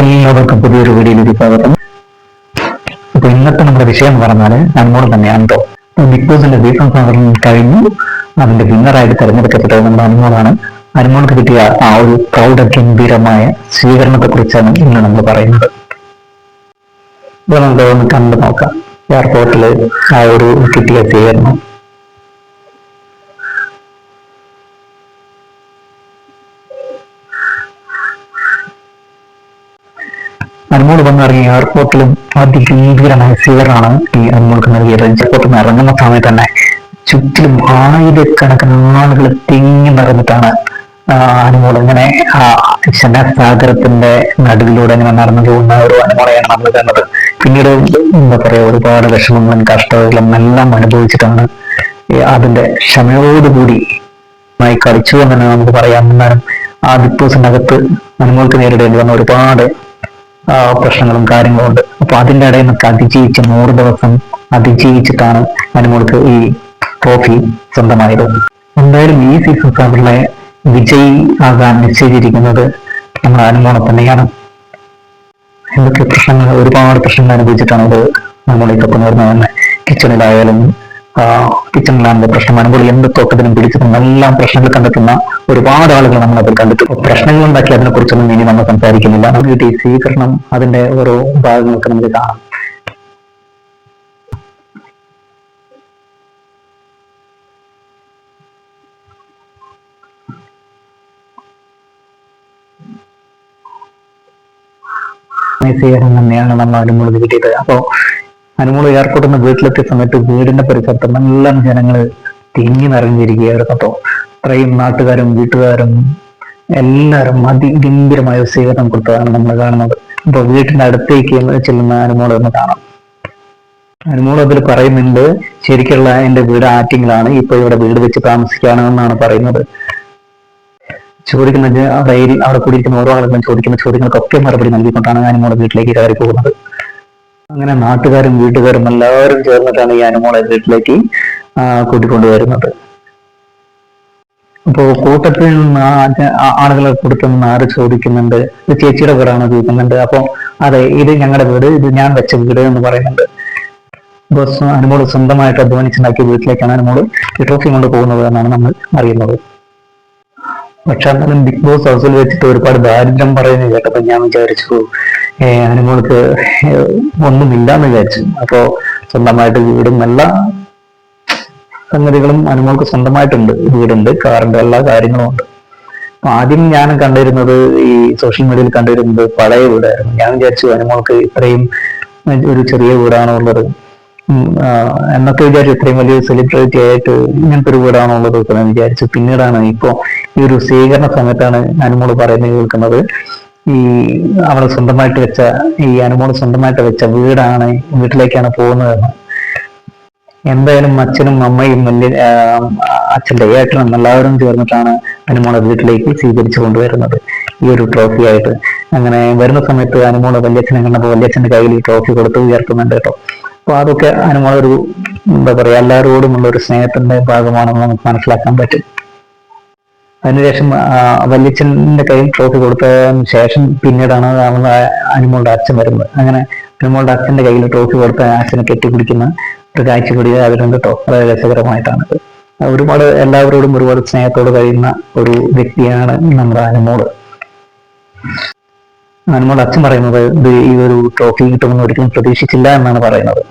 എല്ലാവർക്കും പുതിയൊരു വീഡിയോയിലേക്ക് സ്വാഗതം. അപ്പൊ ഇന്നത്തെ നമ്മുടെ വിഷയം എന്ന് പറഞ്ഞാൽ നമ്മോട് തന്നെയാണ് കേട്ടോ ബിഗ് ബോസിന്റെ സീസൺ സെവൻ കഴിഞ്ഞു. അതിന്റെ വിന്നറായിട്ട് തെരഞ്ഞെടുക്കപ്പെട്ടത് നമ്മുടെ അനുമോളാണ് അനുമോൾക്ക് കിട്ടിയ ആ ഒരു പ്രൗഢ ഗംഭീരമായ സ്വീകരണത്തെ കുറിച്ചാണ് ഇന്ന് നമ്മൾ പറയുന്നത്. ഇപ്പൊ നമുക്ക് ഒന്ന് കണ്ടു നോക്കാം. എയർപോർട്ടിൽ ആ ഒരു കിട്ടിയ സ്വീകരണം. അനുമോൾ വന്നിറങ്ങിയ എയർപോർട്ടിലും അതിഗംഭീരമായ സ്വീകരണമാണ് ഈ അനുമോൾക്ക് നൽകിയത്. എയർപോർട്ടിൽ നിന്ന് ഇറങ്ങുന്ന സമയത്ത് തന്നെ ചുറ്റിലും ആയിരക്കണക്കിന് ആളുകൾ തിങ്ങി നിറഞ്ഞിട്ടാണ് അനുമോൾ ഇങ്ങനെ ആ ജനസാഗരത്തിന്റെ നടുവിലൂടെ ഇങ്ങനെ നടന്നു പോകുന്ന ഒരു അനുമോളെയാണ് നമ്മൾ കണ്ടത്. പിന്നീട് എന്താ പറയാ ഒരുപാട് വിഷമങ്ങളും കഷ്ടതകളും എല്ലാം അനുഭവിച്ചിട്ടാണ് അതിന്റെ ക്ഷമയോടുകൂടി മായി കളിച്ചു എന്ന് തന്നെ നമുക്ക് പറയാം. എന്നാലും ആ അകത്ത് അനുമോൾക്ക് നേരിടേണ്ടി വന്ന ഒരുപാട് പ്രശ്നങ്ങളും കാര്യങ്ങളും ഉണ്ട്. അപ്പൊ അതിന്റെ ഇടയിൽ നിന്നൊക്കെ അതിജീവിച്ച് നൂറ് ദിവസം അതിജീവിച്ചിട്ടാണ് അനുമോൾക്ക് ഈ ട്രോഫി സ്വന്തമായത് എന്തായാലും ഈ സീസൺ സെവനിലെ വിജയി ആകാൻ നിശ്ചയിച്ചിരിക്കുന്നത് നമ്മുടെ അനുമോളെ തന്നെയാണ്. എന്തൊക്കെ പ്രശ്നങ്ങൾ ഒരുപാട് പ്രശ്നങ്ങൾ അനുഭവിച്ചിട്ടാണ് ഇത് നമ്മളിലേക്ക് നേർന്നു തന്നെ കിച്ചണിലായാലും കിച്ചണിലാണെങ്കിലും പ്രശ്നം അനുഭവം എന്ത് തോട്ടത്തിനും പിടിച്ചിട്ടും എല്ലാം പ്രശ്നങ്ങൾ കണ്ടെത്തുന്ന ഒരുപാട് ആളുകൾ നമ്മൾ അതിൽ കണ്ടിട്ടുണ്ട് പ്രശ്നങ്ങൾ ഉണ്ടാക്കി അതിനെ കുറിച്ചൊന്നും ഇനി നമ്മൾ സംസാരിക്കുന്നില്ല. നമുക്ക് സ്വീകരണം അതിന്റെ ഓരോ ഭാഗങ്ങളൊക്കെ നമുക്ക് കാണാം. സ്വീകരണം തന്നെയാണ് നമ്മൾ അനുമതി കിട്ടിയത് അപ്പോ അനുമോൾ എയർപോർട്ടിൽ നിന്ന് വീട്ടിലെത്തിയ സമയത്ത് വീടിന്റെ പരിസരത്ത് നല്ല ജനങ്ങൾ തിങ്ങി നിറഞ്ഞിരിക്കുകയായിരുന്നു. കത്തോ അത്രയും നാട്ടുകാരും വീട്ടുകാരും എല്ലാവരും അതിഗംഭീരമായ സ്വീകരണം കൊടുത്തതാണ് നമ്മൾ കാണുന്നത്. അപ്പൊ വീട്ടിന്റെ അടുത്തേക്ക് ചെല്ലുന്ന അനുമോൾ എന്ന് കാണാം. അനുമോൾ അതിൽ പറയുന്നുണ്ട് ശരിക്കുള്ള എന്റെ വീട് ആറ്റിങ്ങിലാണ്. ഇപ്പൊ ഇവിടെ വീട് വെച്ച് താമസിക്കുകയാണെന്നാണ് പറയുന്നത്. ചോദിക്കുന്ന ജ- അവിടെ അവിടെ കൂടിയിരിക്കുന്ന ഓരോ ആളുകളും ചോദിക്കുന്ന ചോദ്യങ്ങൾക്കൊക്കെ മറുപടി നൽകിക്കൊണ്ടാണ് അനുമോൾ വീട്ടിലേക്ക് കയറി പോകുന്നത് അങ്ങനെ നാട്ടുകാരും വീട്ടുകാരും എല്ലാവരും ചേർന്നിട്ടാണ് ഈ അനുമോളെ വീട്ടിലേക്ക് കൂട്ടിക്കൊണ്ടുവരുന്നത്. അപ്പോ കൂട്ടത്തിൽ നിന്ന് ആളുകളെ കൊടുത്തു നിന്ന് ആര് ചോദിക്കുന്നുണ്ട്? ഇത് ചേച്ചിയുടെ വീടാണോ ചോദിക്കുന്നുണ്ട്. അപ്പൊ അതെ ഇത് ഞങ്ങളുടെ വീട് ഇത് ഞാൻ വെച്ച വീട് എന്ന് പറയുന്നുണ്ട്. ബസ് അനുമോൾ സ്വന്തമായിട്ട് അധ്വാനിച്ചുണ്ടാക്കിയ വീട്ടിലേക്കാണ് അനുമോൾ ട്രോഫി കൊണ്ട് പോകുന്നത് എന്നാണ് നമ്മൾ അറിയുന്നത്. പക്ഷെ എന്നാലും ബിഗ് ബോസ് ഹൗസിൽ വെച്ചിട്ട് ഒരുപാട് ദാരിദ്ര്യം പറയുന്നത് കേട്ടപ്പോ ഞാൻ വിചാരിച്ചു അനുമോൾക്ക് ഒന്നുമില്ല എന്ന് വിചാരിച്ചു. അപ്പോ സ്വന്തമായിട്ട് വീടും എല്ലാ സംഗതികളും അനുമോൾക്ക് സ്വന്തമായിട്ടുണ്ട്. വീടുണ്ട് കാറുണ്ട് എല്ലാ കാര്യങ്ങളും ഉണ്ട്. ആദ്യം ഞാൻ കണ്ടിരുന്നത് ഈ സോഷ്യൽ മീഡിയയിൽ കണ്ടിരുന്നത് പഴയ വീടായിരുന്നു. ഞാൻ വിചാരിച്ചു അനുമോൾക്ക് ഇത്രയും ഒരു ചെറിയ വീടാണോ ഉള്ളത് ഉം, എന്നൊക്കെ വിചാരിച്ചു ഇത്രയും വലിയ സെലിബ്രിറ്റി ആയിട്ട് ഇങ്ങനത്തെ ഒരു വീടാണോ ഉള്ളത് വിചാരിച്ചു. പിന്നീടാണ് ഇപ്പോ ഈ ഒരു സ്വീകരണ സമയത്താണ് അനുമോൾ പറയുന്നത് കേൾക്കുന്നത്. ഈ അവൾ സ്വന്തമായിട്ട് വെച്ച ഈ അനുമോൾ സ്വന്തമായിട്ട് വെച്ച വീടാണ് വീട്ടിലേക്കാണ് പോകുന്നതെന്ന്. എന്തായാലും അച്ഛനും അമ്മയും വലിയ അച്ഛന്റെ ഏട്ടനും എല്ലാവരും ചേർന്നിട്ടാണ് അനുമോളെ വീട്ടിലേക്ക് സ്വീകരിച്ചു കൊണ്ടുവരുന്നത്. ഈ ഒരു ട്രോഫി ആയിട്ട് അങ്ങനെ വരുന്ന സമയത്ത് അനുമോളെ വല്യച്ഛനെ കണ്ടപ്പോൾ വല്യച്ഛന്റെ കയ്യിൽ ട്രോഫി കൊടുത്ത് ഉയർത്തുന്നുണ്ട് കേട്ടോ. അപ്പൊ അതൊക്കെ അനുമോളൊരു എന്താ പറയാ എല്ലാവരോടുമുള്ള ഒരു സ്നേഹത്തിന്റെ ഭാഗമാണെന്ന് നമുക്ക് മനസ്സിലാക്കാൻ പറ്റും. അതിനുശേഷം വല്യച്ഛന്റെ കയ്യിൽ ട്രോഫി കൊടുത്തതിന് ശേഷം പിന്നീടാണ് നമ്മളെ അനുമോളുടെ അച്ഛൻ വരുന്നത്. അങ്ങനെ അനുമോളുടെ അച്ഛന്റെ കയ്യിൽ ട്രോഫി കൊടുത്ത അച്ഛനെ കെട്ടിപ്പിടിക്കുന്ന ഒരു കാഴ്ച കൂടി അതിലുണ്ട് കേട്ടോ വളരെ രസകരമായിട്ടാണ്. ഒരുപാട് എല്ലാവരോടും ഒരുപാട് സ്നേഹത്തോട് കഴിയുന്ന ഒരു വ്യക്തിയാണ് നമ്മുടെ അനുമോൾ അനുമോളുടെ അച്ഛൻ പറയുന്നത് ഈ ഒരു ട്രോഫി കിട്ടുമെന്ന് ഒരിക്കലും പ്രതീക്ഷിച്ചില്ല എന്നാണ് പറയുന്നത്.